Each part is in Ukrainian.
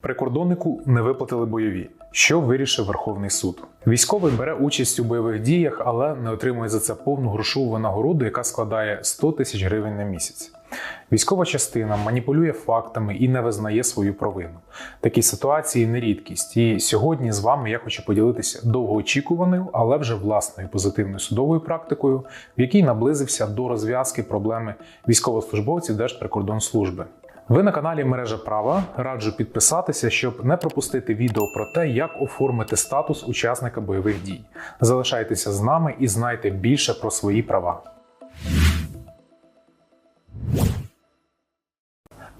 Прикордоннику не виплатили бойові. Що вирішив Верховний суд? Військовий бере участь у бойових діях, але не отримує за це повну грошову винагороду, яка складає 100 тисяч гривень на місяць. Військова частина маніпулює фактами і не визнає свою провину. Такі ситуації не рідкість. І сьогодні з вами я хочу поділитися довгоочікуваною, але вже власною позитивною судовою практикою, в якій наблизився до розв'язки проблеми військовослужбовців Держприкордонслужби. Ви на каналі Мережа Права раджу підписатися, щоб не пропустити відео про те, як оформити статус учасника бойових дій. Залишайтеся з нами і знайте більше про свої права.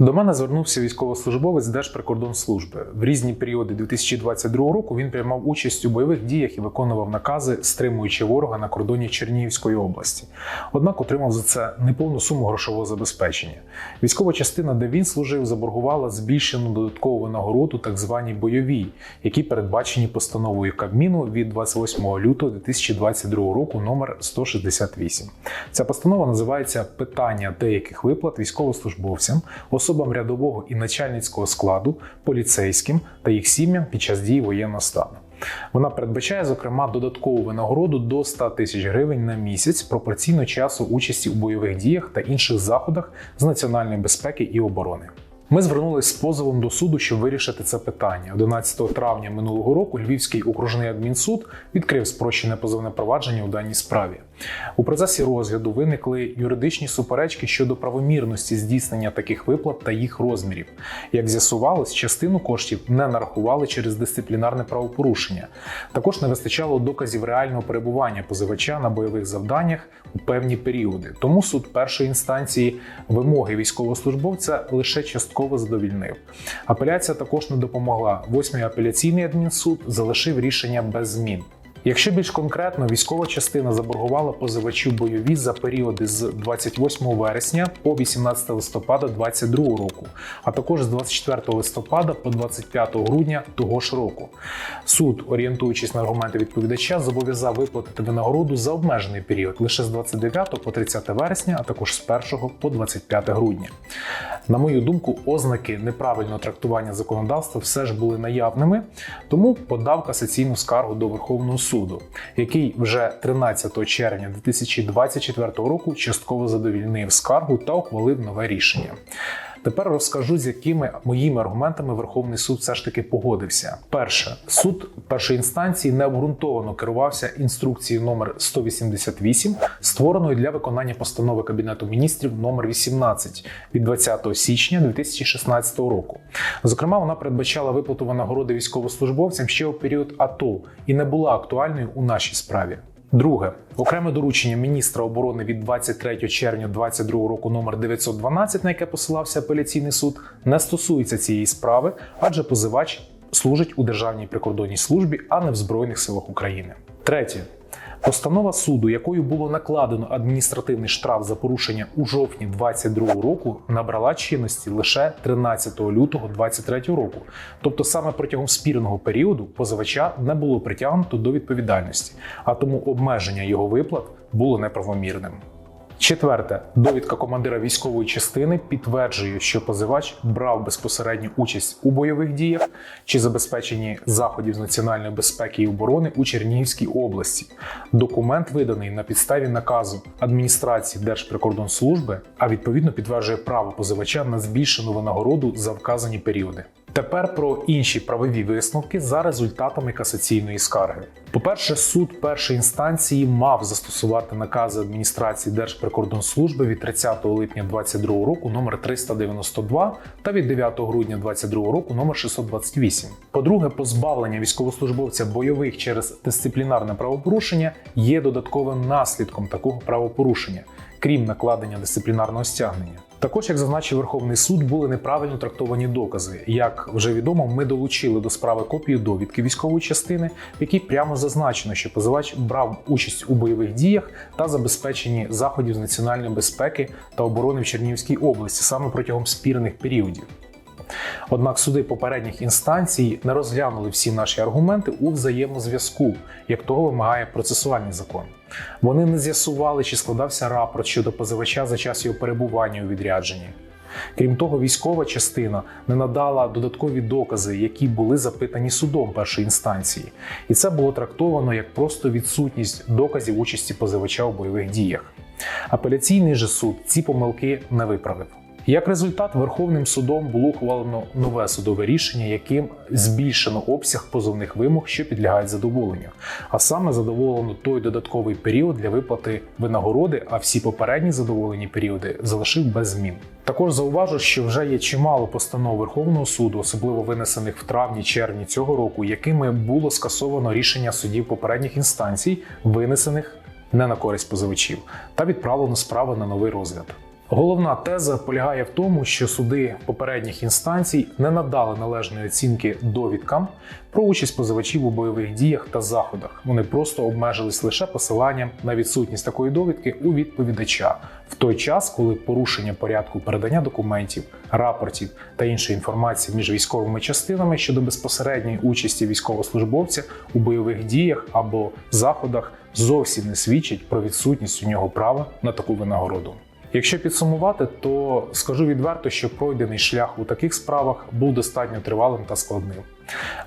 До мене звернувся військовослужбовець Держприкордонслужби. В різні періоди 2022 року він приймав участь у бойових діях і виконував накази, стримуючи ворога на кордоні Чернігівської області. Однак отримав за це неповну суму грошового забезпечення. Військова частина, де він служив, заборгувала збільшену додаткову винагороду, так званій бойовій, які передбачені постановою Кабміну від 28 лютого 2022 року номер 168. Ця постанова називається Питання деяких виплат військовослужбовцям, особам рядового і начальницького складу, поліцейським та їх сім'ям під час дії воєнного стану. Вона передбачає, зокрема, додаткову винагороду до 100 тисяч гривень на місяць пропорційно часу участі у бойових діях та інших заходах з національної безпеки і оборони. Ми звернулися з позовом до суду, щоб вирішити це питання. 11 травня минулого року Львівський окружний адмінсуд відкрив спрощене позовне провадження у даній справі. У процесі розгляду виникли юридичні суперечки щодо правомірності здійснення таких виплат та їх розмірів. Як з'ясувалось, частину коштів не нарахували через дисциплінарне правопорушення. Також не вистачало доказів реального перебування позивача на бойових завданнях у певні періоди. Тому суд першої інстанції вимоги військовослужбовця лише частково задовільнив. Апеляція також не допомогла. Восьмий апеляційний адмінсуд залишив рішення без змін. Якщо більш конкретно, військова частина заборгувала позивачу бойові за періоди з 28 вересня по 18 листопада 2022 року, а також з 24 листопада по 25 грудня того ж року. Суд, орієнтуючись на аргументи відповідача, зобов'язав виплатити винагороду за обмежений період лише з 29 по 30 вересня, а також з 1 по 25 грудня. На мою думку, ознаки неправильного трактування законодавства все ж були наявними, тому подав касаційну скаргу до Верховного суду, який вже 13 червня 2024 року частково задовільнив скаргу та ухвалив нове рішення. Тепер розкажу, з якими моїми аргументами Верховний суд все ж таки погодився. Перше, суд першої інстанції необґрунтовано керувався інструкцією номер 188, створеною для виконання постанови Кабінету міністрів номер 18 від 20 січня 2016 року. Зокрема, вона передбачала виплату винагороди військовослужбовцям ще у період АТО і не була актуальною у нашій справі. Друге, окреме доручення міністра оборони від 23 червня 2022 року номер 912, на яке посилався апеляційний суд, не стосується цієї справи, адже позивач служить у Державній прикордонній службі, а не в Збройних силах України. Третє. Постанова суду, якою було накладено адміністративний штраф за порушення у жовтні 2022 року, набрала чинності лише 13 лютого 2023 року. Тобто саме протягом спірного періоду позивача не було притягнуто до відповідальності, а тому обмеження його виплат було неправомірним. Четверте, довідка командира військової частини підтверджує, що позивач брав безпосередню участь у бойових діях чи забезпеченні заходів з національної безпеки і оборони у Чернігівській області. Документ виданий на підставі наказу адміністрації Держприкордонслужби, а відповідно підтверджує право позивача на збільшену винагороду за вказані періоди. Тепер про інші правові висновки за результатами касаційної скарги. По-перше, суд першої інстанції мав застосувати накази адміністрації Держприкордонслужби від 30 липня 2022 року номер 392 та від 9 грудня 2022 року номер 628. По-друге, позбавлення військовослужбовця бойових через дисциплінарне правопорушення є додатковим наслідком такого правопорушення, крім накладення дисциплінарного стягнення. Також, як зазначив Верховний суд, були неправильно трактовані докази. Як вже відомо, ми долучили до справи копію довідки військової частини, в якій прямо зазначено, що позивач брав участь у бойових діях та забезпеченні заходів з національної безпеки та оборони в Чернігівській області саме протягом спірних періодів. Однак суди попередніх інстанцій не розглянули всі наші аргументи у взаємозв'язку, як того вимагає процесуальний закон. Вони не з'ясували, чи складався рапорт щодо позивача за час його перебування у відрядженні. Крім того, військова частина не надала додаткові докази, які були запитані судом першої інстанції, і це було трактовано як просто відсутність доказів участі позивача у бойових діях. Апеляційний же суд ці помилки не виправив. Як результат, Верховним судом було ухвалено нове судове рішення, яким збільшено обсяг позовних вимог, що підлягають задоволенню, а саме задоволено той додатковий період для виплати винагороди, а всі попередні задоволені періоди залишив без змін. Також зауважу, що вже є чимало постанов Верховного суду, особливо винесених в травні-червні цього року, якими було скасовано рішення судів попередніх інстанцій, винесених не на користь позивачів, та відправлено справи на новий розгляд. Головна теза полягає в тому, що суди попередніх інстанцій не надали належної оцінки довідкам про участь позивачів у бойових діях та заходах. Вони просто обмежились лише посиланням на відсутність такої довідки у відповідача в той час, коли порушення порядку передання документів, рапортів та іншої інформації між військовими частинами щодо безпосередньої участі військовослужбовця у бойових діях або заходах зовсім не свідчить про відсутність у нього права на таку винагороду. Якщо підсумувати, то скажу відверто, що пройдений шлях у таких справах був достатньо тривалим та складним.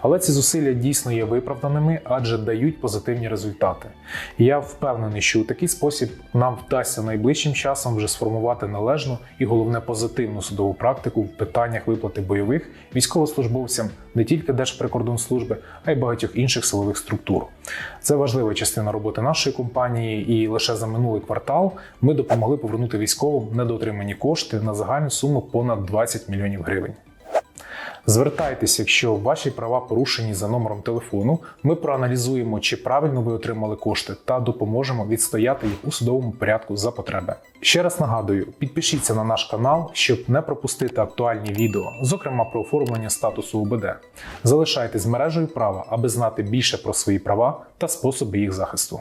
Але ці зусилля дійсно є виправданими, адже дають позитивні результати. І я впевнений, що у такий спосіб нам вдасться найближчим часом вже сформувати належну і головне позитивну судову практику в питаннях виплати бойових військовослужбовцям не тільки Держприкордонслужби, а й багатьох інших силових структур. Це важлива частина роботи нашої компанії, і лише за минулий квартал ми допомогли повернути військовим недоотримані кошти на загальну суму понад 20 мільйонів гривень. Звертайтеся, якщо ваші права порушені за номером телефону. Ми проаналізуємо, чи правильно ви отримали кошти, та допоможемо відстояти їх у судовому порядку за потреби. Ще раз нагадую, підпишіться на наш канал, щоб не пропустити актуальні відео, зокрема про оформлення статусу УБД. Залишайтесь мережею права, аби знати більше про свої права та способи їх захисту.